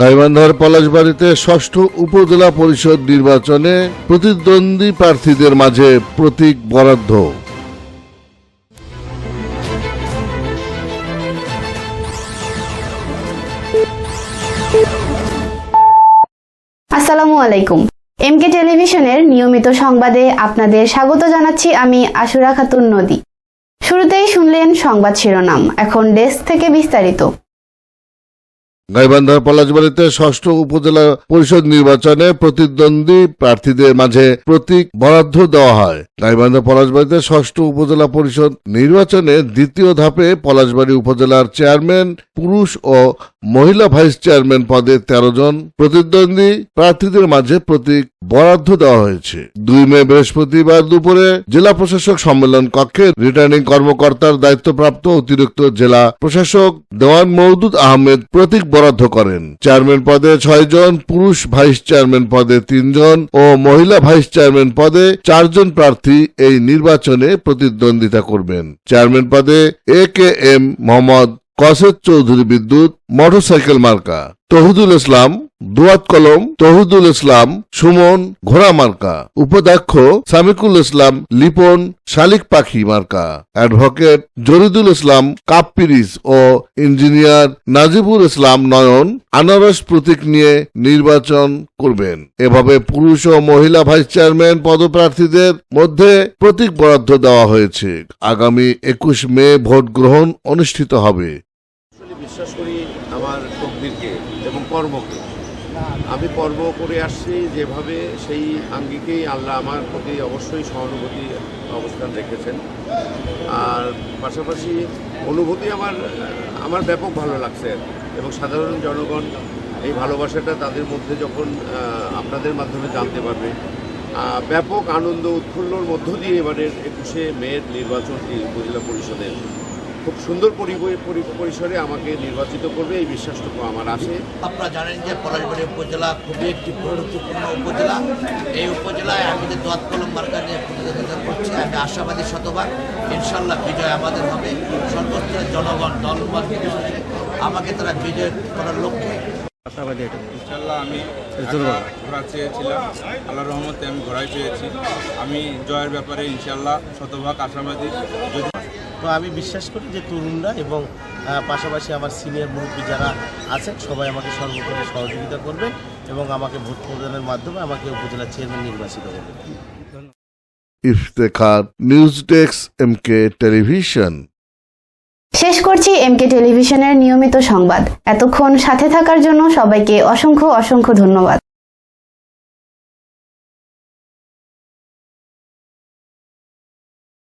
গাইবান্ধার পলাশবাড়িতে ষষ্ঠ উপজেলা পরিষদ নির্বাচনে প্রতিদ্বন্দ্বী প্রার্থীদের মাঝে প্রতীক বরাদ্দ। আসসালামু আলাইকুম। এমকে টেলিভিশনের নিয়মিত সংবাদে আপনাদের স্বাগত জানাচ্ছি আমি আশুরা খাতুন নদী। শুরুতেই শুনলেন সংবাদ শিরোনাম, এখন ডেস্ক থেকে বিস্তারিত। গাইবান্ধার পলাশবাড়িতে ষষ্ঠ উপজেলা পরিষদ নির্বাচনে প্রতিদ্বন্দ্বী প্রার্থীদের মাঝে প্রতীক বরাদ্দ দেওয়া হয়। গাইবান্ধা পলাশবাড়িতে ষষ্ঠ উপজেলা পরিষদ নির্বাচনে দ্বিতীয় ধাপে পলাশবাড়ি উপজেলার চেয়ারম্যান, পুরুষ ও মহিলা ভাইস চেয়ারম্যান পদে তেরো জন, প্রতিদ্বন্দ্বী প্রার্থীদের মাঝে প্রতীক বরাদ্দ দেওয়া হয়েছে। দুই মে বৃহস্পতিবার দুপুরে জেলা প্রশাসক সম্মেলন কক্ষে রিটার্নিং কর্মকর্তার দায়িত্বপ্রাপ্ত অতিরিক্ত জেলা প্রশাসক দেওয়ান মৌদুদ আহমেদ প্রতীক বরাদ্দ করেন। চেয়ারম্যান পদে ছয় জন, পুরুষ ভাইস চেয়ারম্যান পদে তিনজন ও মহিলা ভাইস চেয়ারম্যান পদে চারজন প্রার্থী এই নির্বাচনে প্রতিদ্বন্দ্বিতা করবেন। চেয়ারম্যান পদে A K M Mohammad Kashed Chowdhury বিদ্যুৎ মোটরসাইকেল মার্কা, তহুদুল ইসলাম, দুয়াত কলম, তহুদুল ইসলাম, সুমন ঘোড়া মার্কা, উপাধ্যক্ষ সামিকুল ইসলাম, লিপন শালিক পাখি মার্কা, অ্যাডভোকেট জরিদুল ইসলাম কাপ্পিরিস ও ইঞ্জিনিয়ার নাজিবুল ইসলাম নয়ন আনারস প্রতীক নিয়ে নির্বাচন করবেন। এভাবে পুরুষ ও মহিলা ভাইস চেয়ারম্যান পদপ্রার্থীদের মধ্যে প্রতীক বরাদ্দ দেওয়া হয়েছে। আগামী একুশ মে ভোট গ্রহণ অনুষ্ঠিত হবে আসলে বিশ্বাস করি আমার তকদিরকে এবং কর্মকে আমি কর্ম করে আসছি যেভাবে সেই আঙ্গিকেই আল্লাহ আমার প্রতি অবশ্যই সহানুভূতি অবস্থান রেখেছেন। আর পাশাপাশি অনুভূতি আমার আমার ব্যাপক ভালো লাগছে এবং সাধারণ জনগণ এই ভালোবাসাটা তাদের মধ্যে যখন আপনাদের মাধ্যমে জানতে পারবে। ব্যাপক আনন্দ উৎফুল্লর মধ্য দিয়ে এবারের একুশে মেয়ের নির্বাচনটি উপজেলা পরিষদের খুব সুন্দর পরিসরে আমাকে নির্বাচিত করবে এই বিশ্বাসটুকু আমার আছে। আপনারা জানেন যে পলাশবাড়ি উপজেলা খুবই একটি গুরুত্বপূর্ণ উপজেলা। এই উপজেলায় আমি যে দোয়াত কলম মার্কা নিয়ে প্রতিযোগিতা করছি। আমি আশাবাদী শতভাগ ইনশাল্লাহ বিজয় আমাদের হবে। সর্বোচ্চ জনগণ দলমত নির্বিশেষে আমাকে তারা বিজয় করার লক্ষ্যে। ইনশাল্লাহ আমি ঘোড়া চেয়েছিলাম। আল্লাহ রহমতে আমি ঘোড়াই পেয়েছি। আমি জয়ের ব্যাপারে ইনশাল্লাহ শতভাগ আশাবাদী। যদি তো আমি বিশ্বাস করি যে তরুণরা এবং পাশাপাশি আমার সিনিয়র মুরব্বী যারা আছেন সবাই আমাকে সর্বোপরি সহযোগিতা করবেন এবং আমাকে ভোট প্রদানের মাধ্যমে আমাকে উপজেলা চেয়ারম্যান নির্বাচিত করবেন। Iftekhar news desk M K television. শেষ করছি এমকে টেলিভিশনের নিয়মিত সংবাদ। এতক্ষণ সাথে থাকার জন্য সবাইকে অসংখ্য অসংখ্য ধন্যবাদ।